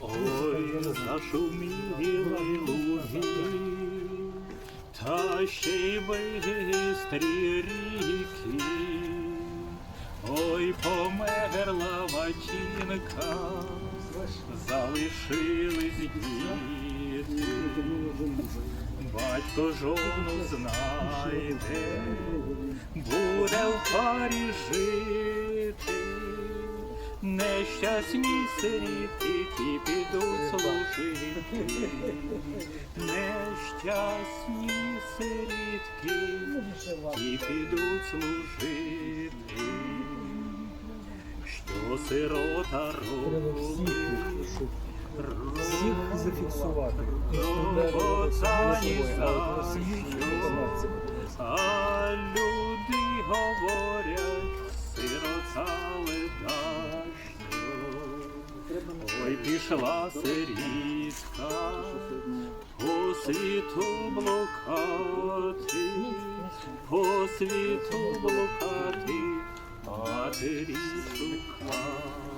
Ой, зашуміли луги, та ще й бистрі ріки. Ой, померла вачинка, залишились діти. Батько жону знайде, буде в парі жити. Нещасні сирітки ті підуть служити. Нещасні сирітки ті підуть служити. Що сирота робить? Всіх зафіксувати. Робота ні Собою, за що. Пішла сирітка, по світу блукати, по світу блукати, матері шукати.